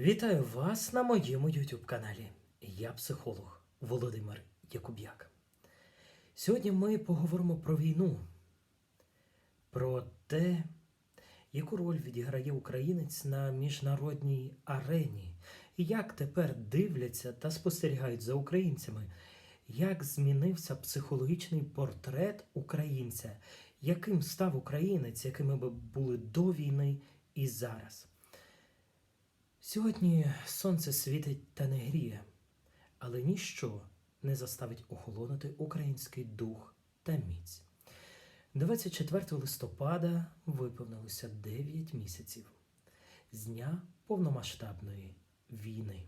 Вітаю вас на моєму YouTube каналі. Я психолог Володимир Якуб'як. Сьогодні ми поговоримо про війну, про те, яку роль відіграє українець на міжнародній арені, як тепер дивляться та спостерігають за українцями, як змінився психологічний портрет українця, яким став українець, якими були до війни і зараз. Сьогодні сонце світить та не гріє, але ніщо не заставить охолонути український дух та міць. 24 листопада виповнилося 9 місяців з дня повномасштабної війни.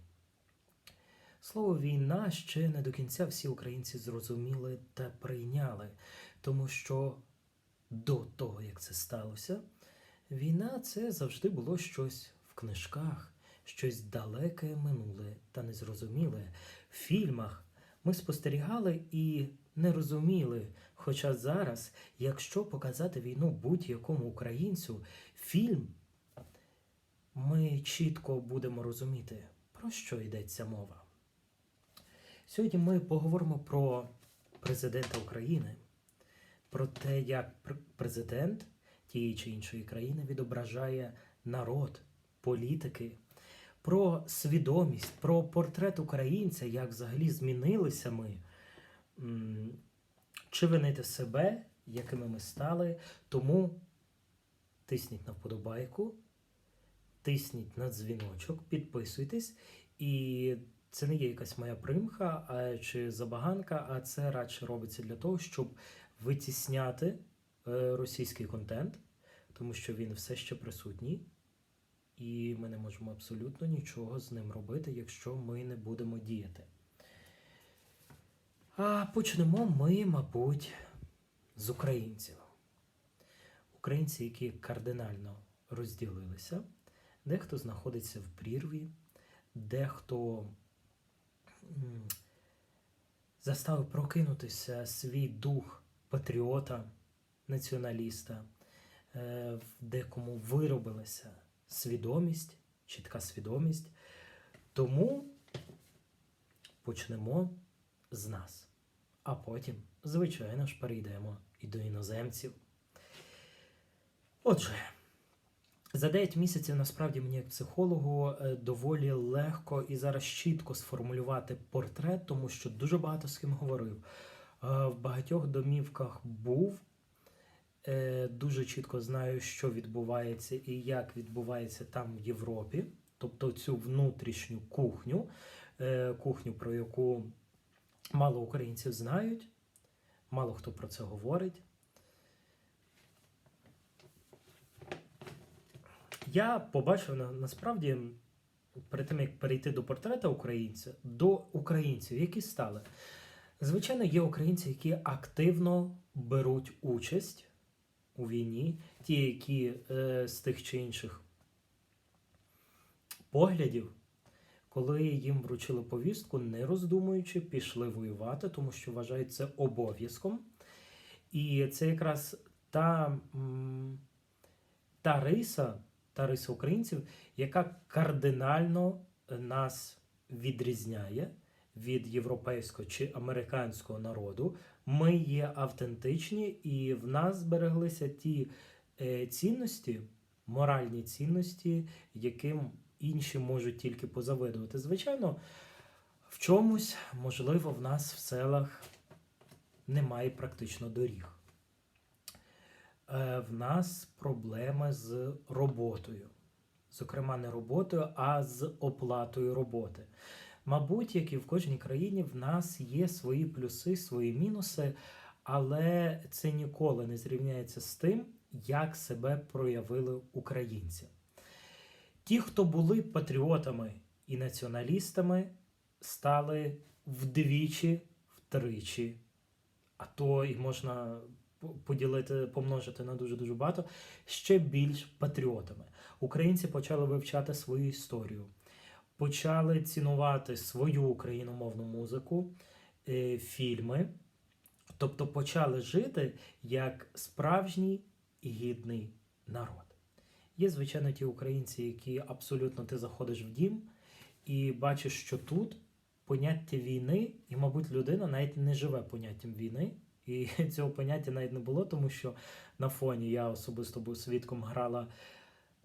Слово війна ще не до кінця всі українці зрозуміли та прийняли, тому що до того, як це сталося, війна це завжди було щось в книжках, щось далеке минуле та незрозуміле. В фільмах ми спостерігали і не розуміли. Хоча зараз, якщо показати війну будь-якому українцю, фільм, ми чітко будемо розуміти, про що йдеться мова. Сьогодні ми поговоримо про президента України, про те, як президент тієї чи іншої країни відображає народ, політики, про свідомість, про портрет українця, як взагалі змінилися ми, чи винити себе, якими ми стали. Тому тисніть на вподобайку, тисніть на дзвіночок, підписуйтесь. І це не є якась моя примха а, чи забаганка, а це радше робиться для того, щоб витісняти е, російський контент, тому що він все ще присутній, і ми не можемо абсолютно нічого з ним робити, якщо ми не будемо діяти. А почнемо ми, мабуть, з українців. Українці, які кардинально розділилися, дехто знаходиться в прірві, дехто заставив прокинутися свій дух патріота, націоналіста, е, в декому виробилася свідомість, чітка свідомість. Тому почнемо з нас. А потім, звичайно ж, перейдемо і до іноземців. Отже, за 9 місяців насправді мені як психологу е, доволі легко і зараз чітко сформулювати портрет, тому що дуже багато з ким говорив. Е, В багатьох домівках був. Е, Дуже чітко знаю, що відбувається і як відбувається там в Європі, тобто цю внутрішню кухню, е, кухню, про яку мало українців знають, мало хто про це говорить. Я побачив на, насправді перед тим, як перейти до портрета українця, до українців, які стали. Звичайно, є українці, які активно беруть участь у війні, ті, які е, з тих чи інших поглядів, коли їм вручили повістку, не роздумуючи, пішли воювати, тому що вважають це обов'язком. І це якраз та, та риса, та риса українців, яка кардинально нас відрізняє від європейського чи американського народу. Ми є автентичні, і в нас збереглися ті е, цінності, моральні цінності, яким інші можуть тільки позавидувати. Звичайно, в чомусь, можливо, в нас в селах немає практично доріг. Е, В нас проблеми з роботою. Зокрема, не роботою, а з оплатою роботи. Мабуть, як і в кожній країні, в нас є свої плюси, свої мінуси, але це ніколи не зрівняється з тим, як себе проявили українці. Ті, хто були патріотами і націоналістами, стали вдвічі, втричі, а то і можна поділити, помножити на дуже дуже багато, ще більш патріотами. Українці почали вивчати свою історію, почали цінувати свою україномовну музику, е, фільми, тобто почали жити як справжній гідний народ. Є, звичайно, ті українці, які абсолютно ти заходиш в дім і бачиш, що тут поняття війни, і, мабуть, людина навіть не живе поняттям війни. І цього поняття навіть не було, тому що на фоні я особисто був свідком грала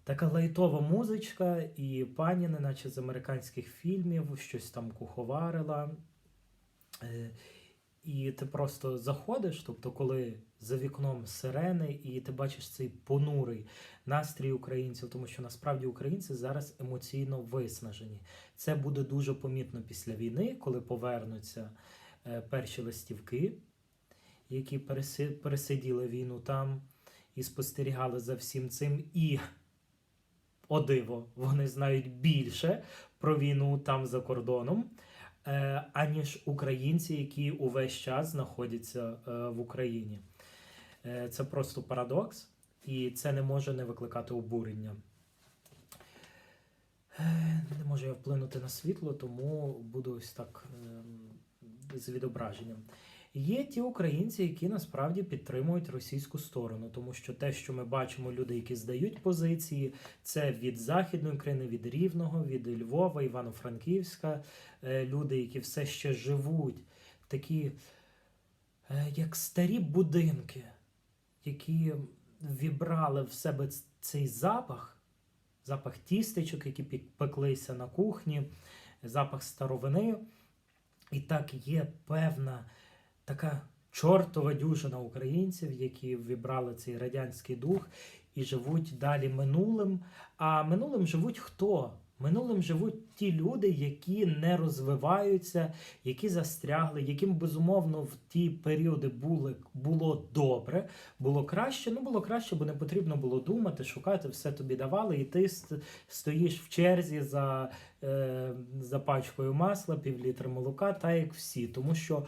така лайтова музичка, і пані, неначе з американських фільмів, щось там куховарила. Е, І ти просто заходиш, тобто, коли за вікном сирени, і ти бачиш цей понурий настрій українців, тому що насправді українці зараз емоційно виснажені. Це буде дуже помітно після війни, коли повернуться е, перші листівки, які пересиділи війну там і спостерігали за всім цим. І о диво, вони знають більше про війну там за кордоном, е, аніж українці, які увесь час знаходяться е, в Україні. Е, Це просто парадокс, і це не може не викликати обурення. Не можу я вплинути на світло, тому буду ось так ем, з відображенням. Є ті українці, які насправді підтримують російську сторону, тому що те, що ми бачимо, люди, які здають позиції, це від Західної України, від Рівного, від Львова, Івано-Франківська, е, люди, які все ще живуть, такі е, як старі будинки, які вібрали в себе цей запах, запах тістечок, які пеклися на кухні, запах старовини. І так є певна така чортова дюжина українців, які вібрали цей радянський дух і живуть далі минулим. А минулим живуть хто? Минулим живуть ті люди, які не розвиваються, які застрягли, яким безумовно в ті періоди були, було добре, було краще. Ну було краще, бо не потрібно було думати, шукати, все тобі давали, і ти стоїш в черзі за, е, за пачкою масла, півлітра молока, та як всі. Тому що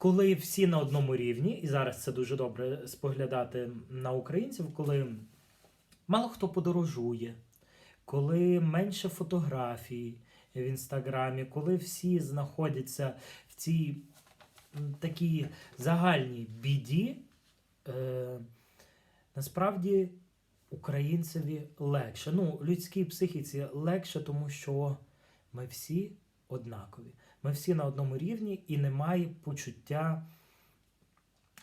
коли всі на одному рівні, і зараз це дуже добре споглядати на українців, коли мало хто подорожує, коли менше фотографій в інстаграмі, коли всі знаходяться в цій такій загальній біді, е, насправді українцеві легше. Ну, людській психіці легше, тому що ми всі однакові. Ми всі на одному рівні і немає почуття,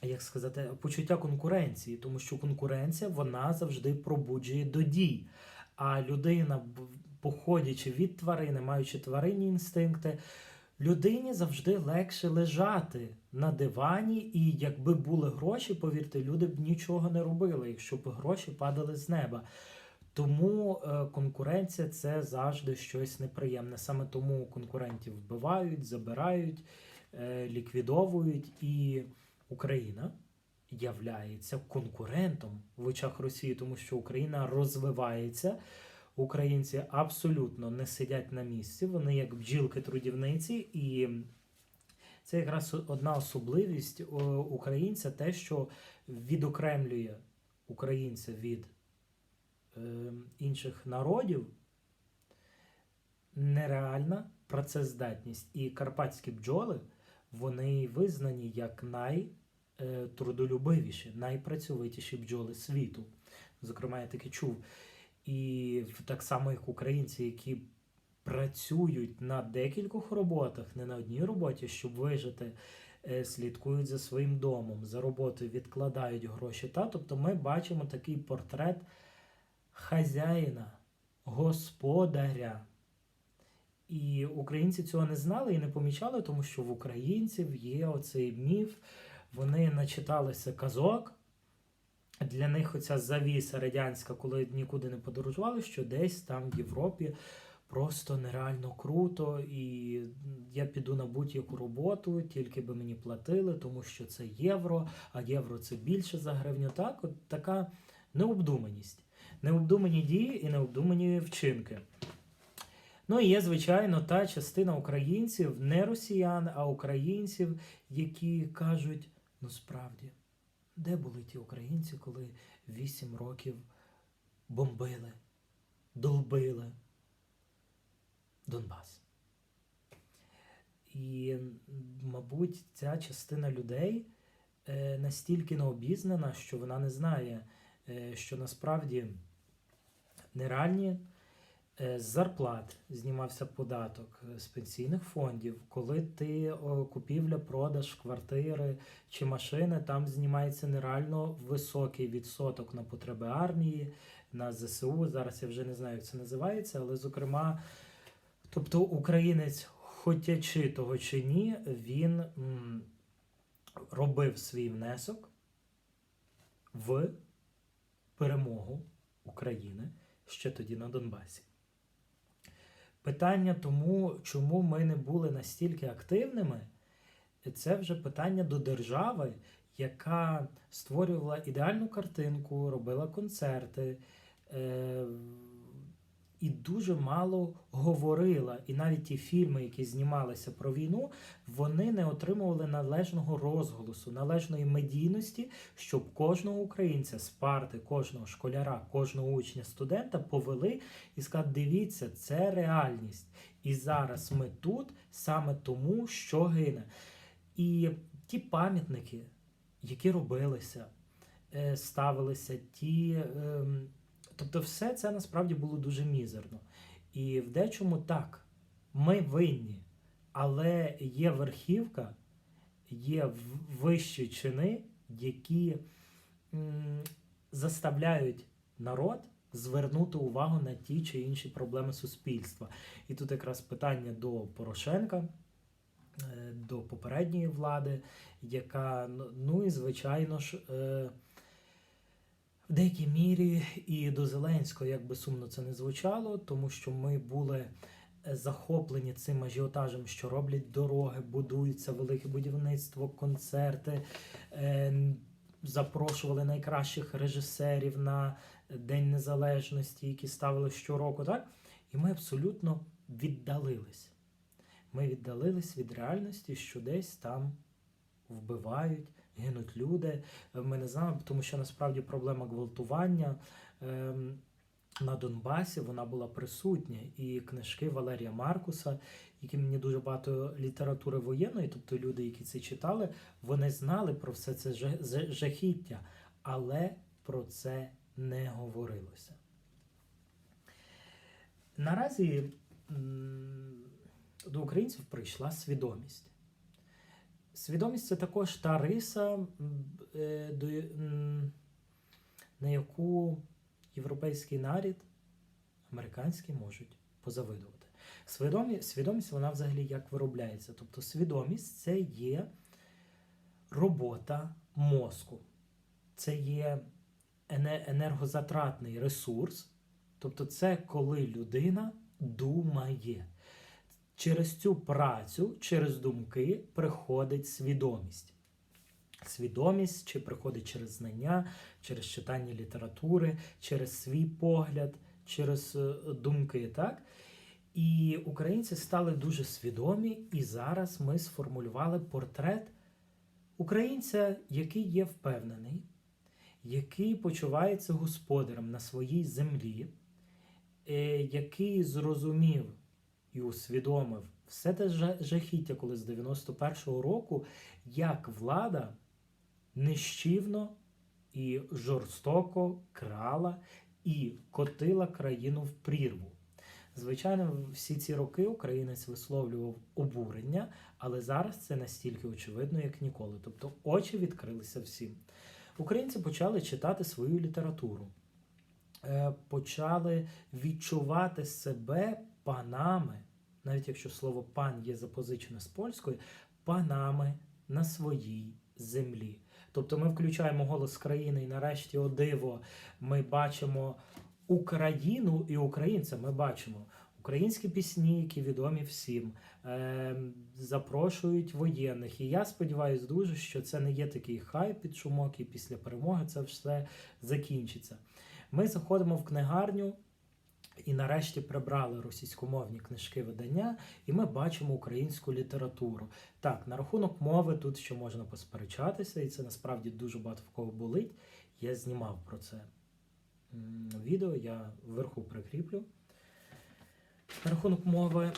як сказати, почуття конкуренції, тому що конкуренція вона завжди пробуджує до дій. А людина, походячи від тварини, маючи тваринні інстинкти, людині завжди легше лежати на дивані, і якби були гроші, повірте, люди б нічого не робили, якщо б гроші падали з неба. Тому е, конкуренція це завжди щось неприємне. Саме тому конкурентів вбивають, забирають, е, ліквідовують, і Україна являється конкурентом в очах Росії, тому що Україна розвивається. Українці абсолютно не сидять на місці, вони як бджілки-трудівниці, і це якраз одна особливість українця, те, що відокремлює українця від е, інших народів нереальна працездатність. І карпатські бджоли вони визнані як найтрудолюбивіші, найпрацьовитіші бджоли світу. Зокрема, я таки чув. І так само, як українці, які працюють на декількох роботах, не на одній роботі, щоб вижити, е, слідкують за своїм домом, за роботою, відкладають гроші. Та? Тобто ми бачимо такий портрет хазяїна, господаря. І українці цього не знали і не помічали, тому що в українців є оцей міф, вони начиталися казок. Для них оця завіса радянська, коли нікуди не подорожували, що десь там в Європі просто нереально круто, і я піду на будь-яку роботу, тільки би мені платили, тому що це євро, а євро це більше за гривню. Так, от така необдуманість. Необдумані дії і необдумані вчинки. Ну і є, звичайно, та частина українців, не росіян, а українців, які кажуть: ну справді, де були ті українці, коли вісім років бомбили, долбили Донбас? І, мабуть, ця частина людей е, настільки необізнана, що вона не знає, е, що насправді нереальні е, з зарплат знімався податок е, з пенсійних фондів. Коли ти купівля, продаж квартири чи машини, там знімається нереально високий відсоток на потреби армії, на ЗСУ. Зараз я вже не знаю, як це називається, але зокрема, тобто українець, хотячи того чи ні, він м, робив свій внесок в перемогу України ще тоді на Донбасі. Питання тому, чому ми не були настільки активними, це вже питання до держави, яка створювала ідеальну картинку, робила концерти е- і дуже мало говорила. І навіть ті фільми, які знімалися про війну, вони не отримували належного розголосу, належної медійності, щоб кожного українця з парти, кожного школяра, кожного учня, студента повели і сказали, дивіться, це реальність. І зараз ми тут саме тому, що гине. І ті пам'ятники, які робилися, е, ставилися, ті. Тобто, все це насправді було дуже мізерно. І в дечому так, ми винні, але є верхівка, є вищі чини, які м, заставляють народ звернути увагу на ті чи інші проблеми суспільства. І тут якраз питання до Порошенка, е, до попередньої влади, яка, ну- ну і звичайно ж. В деякій мірі і до Зеленського, як би сумно це не звучало, тому що ми були е, захоплені цим ажіотажем, що роблять дороги, будується велике будівництво, концерти, е, запрошували найкращих режисерів на День Незалежності, які ставили щороку, так? І ми абсолютно віддалились. Ми віддалились від реальності, що десь там вбивають, гинуть люди. Е, Ми не знаємо, тому що насправді проблема гвалтування ем, на Донбасі вона була присутня. І книжки Валерія Маркуса, які мені дуже багато літератури воєнної, тобто люди, які це читали, вони знали про все це жахіття, але про це не говорилося. Наразі до українців прийшла свідомість. Свідомість це також та риса, е, на яку європейський нарід, американський можуть позавидувати. Свідомі, свідомість вона взагалі як виробляється. Тобто свідомість це є робота мозку, це є енергозатратний ресурс, тобто це коли людина думає. Через цю працю, через думки приходить свідомість. Свідомість чи приходить через знання, через читання літератури, через свій погляд, через е, думки, так? І українці стали дуже свідомі, і зараз ми сформулювали портрет українця, який є впевнений, який почувається господарем на своїй землі, е, який зрозумів і усвідомив все те жахіття, коли з 91-го року, як влада нищівно і жорстоко крала і котила країну в прірву. Звичайно, всі ці роки українець висловлював обурення, але зараз це настільки очевидно, як ніколи. Тобто очі відкрилися всім. Українці почали читати свою літературу, е, почали відчувати себе панами, навіть якщо слово пан є запозичене з польської, панами на своїй землі. Тобто ми включаємо голос країни, і нарешті, о диво, ми бачимо Україну і українця. Ми бачимо українські пісні, які відомі всім, е, запрошують воєнних. І я сподіваюся дуже, що це не є такий хайп під шумок, і після перемоги це все закінчиться. Ми заходимо в книгарню. І нарешті прибрали російськомовні книжки видання, і ми бачимо українську літературу. Так, на рахунок мови тут ще можна посперечатися, і це насправді дуже багато в кого болить. Я знімав про це відео, я вверху прикріплю. На рахунок мови.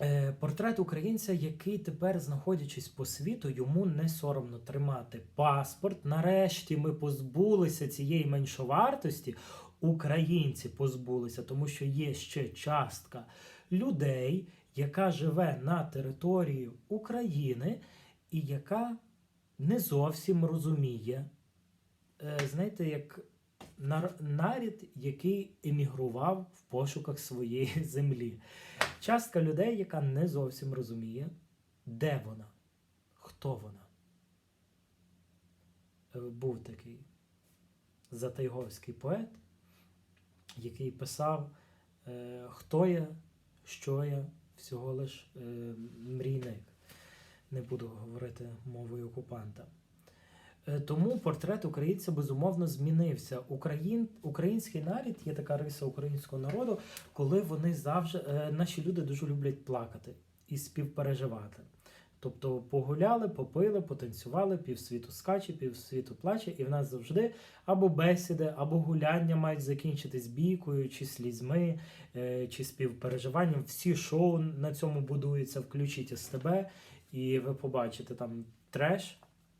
Е, Портрет українця, який тепер, знаходячись по світу, йому не соромно тримати паспорт. Нарешті ми позбулися цієї меншовартості. Українці позбулися, тому що є ще частка людей, яка живе на території України і яка не зовсім розуміє, е, знаєте, як нар- нарід, який емігрував в пошуках своєї землі. Частка людей, яка не зовсім розуміє, де вона, хто вона. Е, Був такий затайговський поет, який писав, е, хто я, що я, всього лиш е, мрійник. Не буду говорити мовою окупанта. Е, Тому портрет українця безумовно змінився. Україн, український нарід є така риса українського народу, коли вони завжди наші люди дуже люблять плакати і співпереживати. Тобто погуляли, попили, потанцювали, півсвіту скаче, півсвіту плаче, і в нас завжди або бесіди, або гуляння мають закінчитись бійкою, чи слізьми, е, чи співпереживанням. Всі шоу на цьому будуються, включіть СТБ, і ви побачите там треш,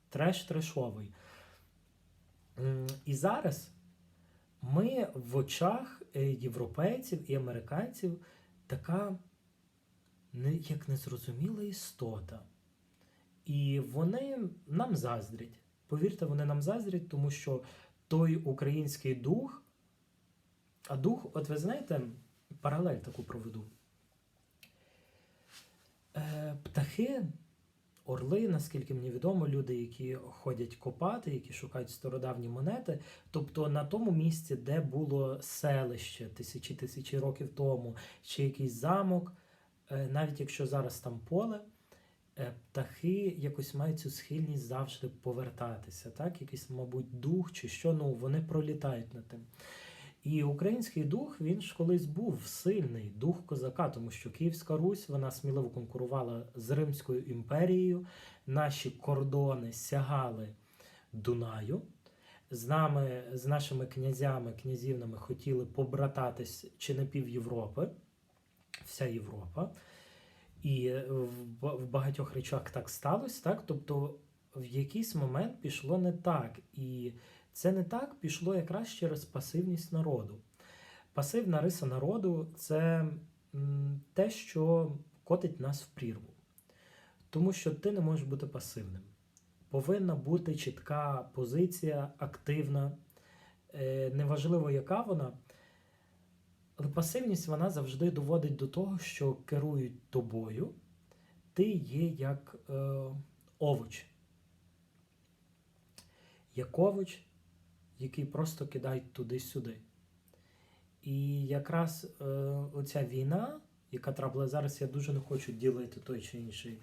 треш трешовий. І зараз ми в очах е, європейців і американців така як незрозуміла істота. І вони нам заздрять. Повірте, вони нам заздрять, тому що той український дух, а дух, от ви знаєте, паралель таку проведу. Е, птахи, орли, наскільки мені відомо, люди, які ходять копати, які шукають стародавні монети. Тобто на тому місці, де було селище тисячі тисячі років тому, чи якийсь замок, е, навіть якщо зараз там поле, птахи якось мають цю схильність завжди повертатися. Так? Якийсь, мабуть, дух чи що, ну вони пролітають над тим. І український дух він ж колись був сильний дух козака, тому що Київська Русь вона сміливо конкурувала з Римською імперією. Наші кордони сягали Дунаю. З нами, з нашими князями, князівнами хотіли побрататись чи не пів Європи, вся Європа. І в багатьох речах так сталося, так? Тобто в якийсь момент пішло не так. І це не так пішло якраз через пасивність народу. Пасивна риса народу це те, що котить нас в прірву. Тому що ти не можеш бути пасивним. Повинна бути чітка позиція, активна, Е, неважливо, яка вона. Але пасивність вона завжди доводить до того, що керують тобою, ти є як е, овоч. Як овоч, який просто кидають туди-сюди. І якраз е, оця війна, яка трапила зараз, я дуже не хочу ділити той чи інший,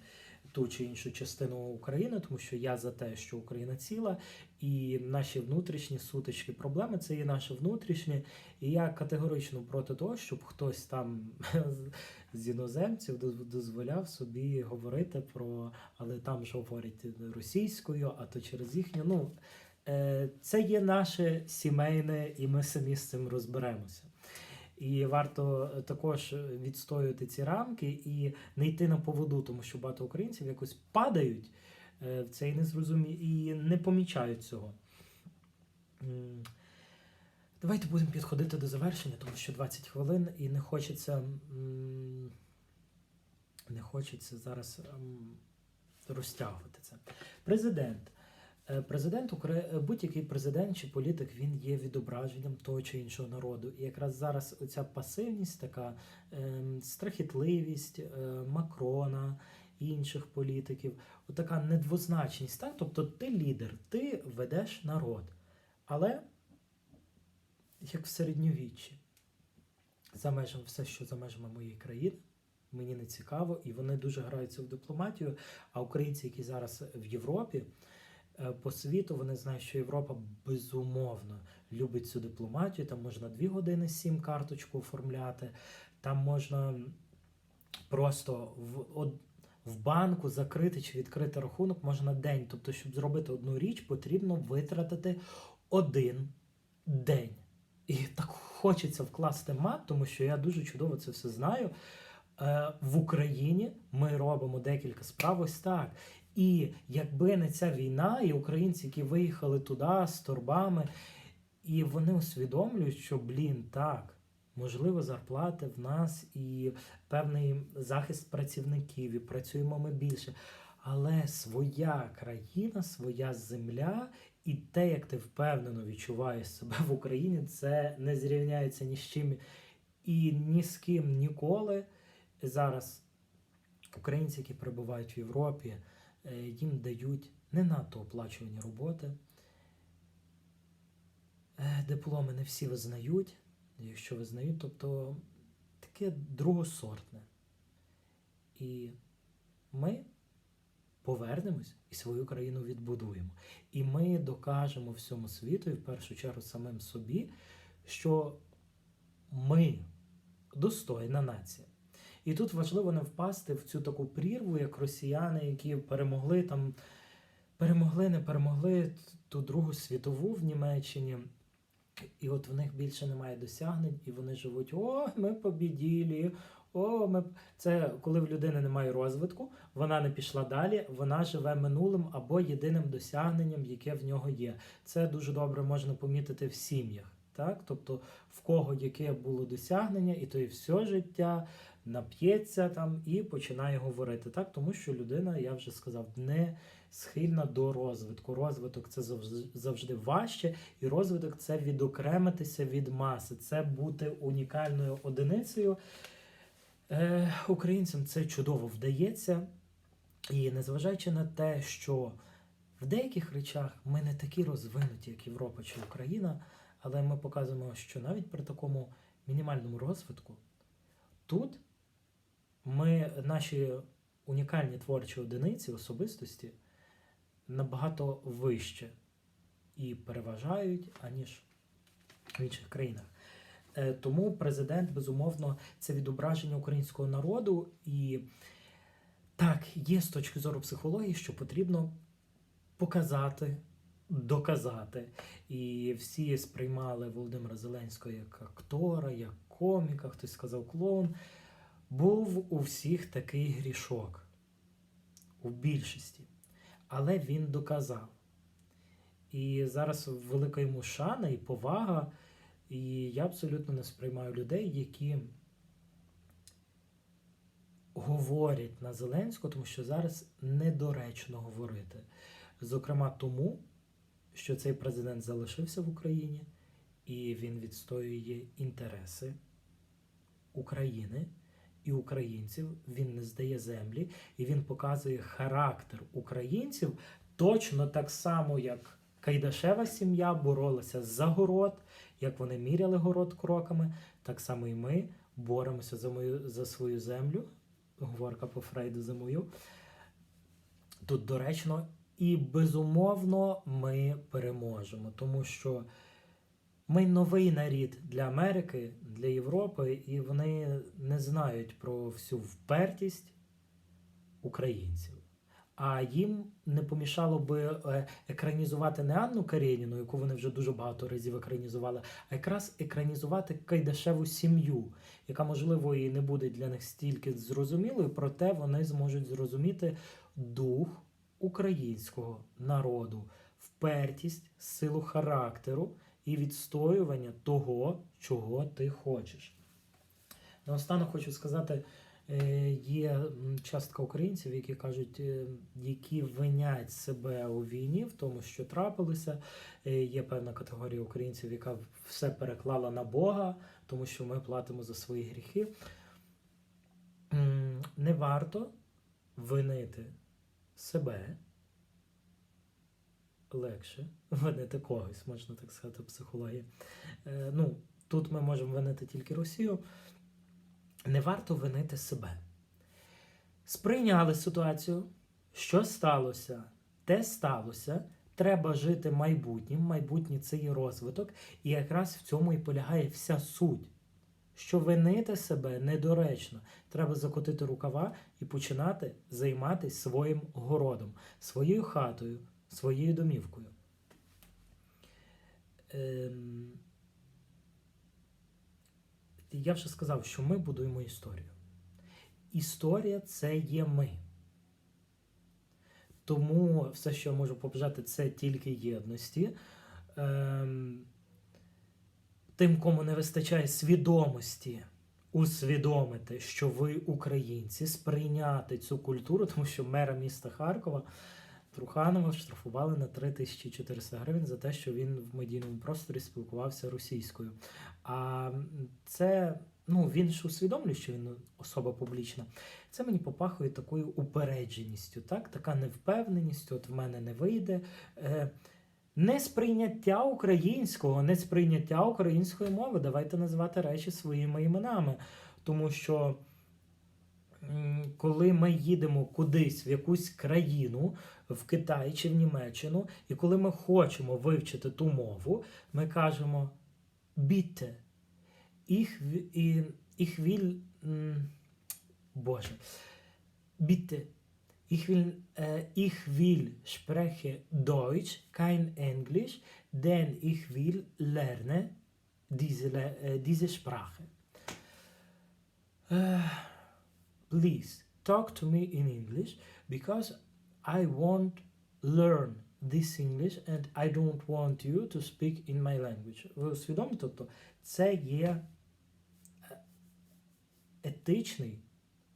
ту чи іншу частину України, тому що я за те, що Україна ціла, і наші внутрішні сутички, проблеми це є наші внутрішні. І я категорично проти того, щоб хтось там з іноземців дозволяв собі говорити про, але там ж говорять російською, а то через їхню. Ну, е, це є наше сімейне, і ми самі з цим розберемося. І варто також відстоювати ці рамки і не йти на поводу, тому що багато українців якось падають е, в це і і не помічають цього. Давайте будемо підходити до завершення, тому що 20 хвилин, і не хочеться, не хочеться зараз ем, розтягувати це. Президент. Е, Президент Укра- е, будь-який президент чи політик він є відображенням того чи іншого народу. І якраз зараз оця пасивність, така ем, страхітливість е, Макрона, інших політиків, отака недвозначність. Так? Тобто ти лідер, ти ведеш народ. Але як в середньовіччі, за межами все, що за межами моєї країни, мені не цікаво, і вони дуже граються в дипломатію. А українці, які зараз в Європі, по світу, вони знають, що Європа безумовно любить цю дипломатію. Там можна дві години сім карточку оформляти, там можна просто в, од- в банку закрити чи відкрити рахунок можна день. Тобто, щоб зробити одну річ, потрібно витратити один день. І так хочеться вкласти мат, тому що я дуже чудово це все знаю. Е, в Україні ми робимо декілька справ ось так. І якби не ця війна, і українці, які виїхали туди з торбами, І вони усвідомлюють, що, блін, так, можливо, зарплати в нас і певний захист працівників, і працюємо ми більше. Але своя країна, своя земля, і те, як ти впевнено відчуваєш себе в Україні, це не зрівняється ні з чим і ні з ким ніколи. Зараз українці, які перебувають в Європі, їм дають не надто оплачувані роботи. Е, Дипломи не всі визнають, якщо визнають, тобто таке другосортне. І ми повернемось і свою країну відбудуємо. І ми докажемо всьому світу, і в першу чергу самим собі, що ми достойна нація. І тут важливо не впасти в цю таку прірву, як росіяни, які перемогли там, перемогли, не перемогли ту Другу світову в Німеччині. І от в них більше немає досягнень, і вони живуть: о, ми побіділі, о, ми. Це коли в людини немає розвитку, вона не пішла далі, вона живе минулим або єдиним досягненням, яке в нього є. Це дуже добре можна помітити в сім'ях. Так? Тобто в кого яке було досягнення, і то і все життя нап'ється там і починає говорити. Так? Тому що людина, я вже сказав, не схильна до розвитку. Розвиток це завжди, важче, і розвиток це відокремитися від маси, це бути унікальною одиницею. Е, Українцям це чудово вдається. І незважаючи на те, що в деяких речах ми не такі розвинуті, як Європа чи Україна, але ми показуємо, що навіть при такому мінімальному розвитку тут ми, наші унікальні творчі одиниці, особистості набагато вище і переважають, аніж в інших країнах. Е, Тому президент, безумовно, це відображення українського народу. І так, є з точки зору психології, що потрібно показати, доказати. І всі сприймали Володимира Зеленського як актора, як коміка, хтось сказав клоун. Був у всіх такий грішок, у більшості. Але він доказав. І зараз велика йому шана і повага. І я абсолютно не сприймаю людей, які говорять на Зеленського, тому що зараз недоречно говорити. Зокрема, тому, що цей президент залишився в Україні і він відстоює інтереси України і українців. Він не здає землі, і він показує характер українців точно так само, як Кайдашева сім'я боролася за город, як вони міряли город кроками, так само і ми боремося за мою за свою землю. Говорка по Фрейду за мою. Тут доречно, і безумовно ми переможемо, тому що ми новий нарід для Америки, для Європи, і вони не знають про всю впертість українців. А їм не помішало би е, екранізувати не Анну Карєніну, яку вони вже дуже багато разів екранізували, а якраз екранізувати Кайдашеву сім'ю, яка, можливо, і не буде для них стільки зрозумілою, проте вони зможуть зрозуміти дух українського народу, впертість, силу характеру і відстоювання того, чого ти хочеш. Наостанок хочу сказати. Е, є частка українців, які кажуть, е, які винять себе у війні в тому, що трапилося. Е, є певна категорія українців, яка все переклала на Бога, тому що ми платимо за свої гріхи. Не варто винити себе легше винити когось, можна так сказати, психологія. Ну, Тут ми можемо винити тільки Росію не варто винити себе. Сприйняли ситуацію, що сталося, те сталося. Треба жити майбутнім. Майбутнє це є розвиток, і якраз в цьому і полягає вся суть. Що винити себе недоречно. Треба закотити рукава і починати займатися своїм городом, своєю хатою, своєю домівкою. Ем я вже сказав, що ми будуємо історію. Історія це є ми. Тому все, що я можу побажати, це тільки єдності. Ем, тим, кому не вистачає свідомості, усвідомити, що ви українці, сприйняти цю культуру, тому що мера міста Харкова Труханова штрафували на 3400 гривень за те, що він в медійному просторі спілкувався російською. А це, ну, він ж усвідомлює, що він особа публічна. Це мені попахує такою упередженістю, так? така невпевненість, от в мене не вийде. Е, Несприйняття українського, несприйняття української мови. Давайте назвати речі своїми іменами. Тому що коли ми їдемо кудись в якусь країну, в Китай чи в Німеччину, і коли ми хочемо вивчити ту мову, ми кажемо біте. Wi- і- will, м, Боже, bitte, ich will, äh, ich will spreche Deutsch, kein Englisch, denn ich will lernen diese, äh, diese Sprache. Äh, please talk to me in English because I want learn this English and I don't want you to speak in my language. Ви усвідомлюєте? Тобто це є е, етичний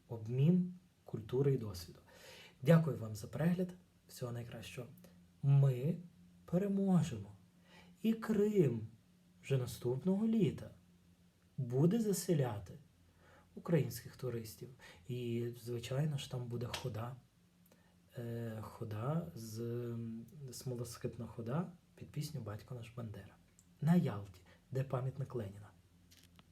обмін культури і досвіду. Дякую вам за перегляд. Всього найкращого. Ми переможемо. І Крим вже наступного літа буде заселяти українських туристів. І, звичайно ж, там буде хода. Е, хода з м, смолоскипна хода під пісню Батько наш Бандера на Ялті, де пам'ятник Леніна.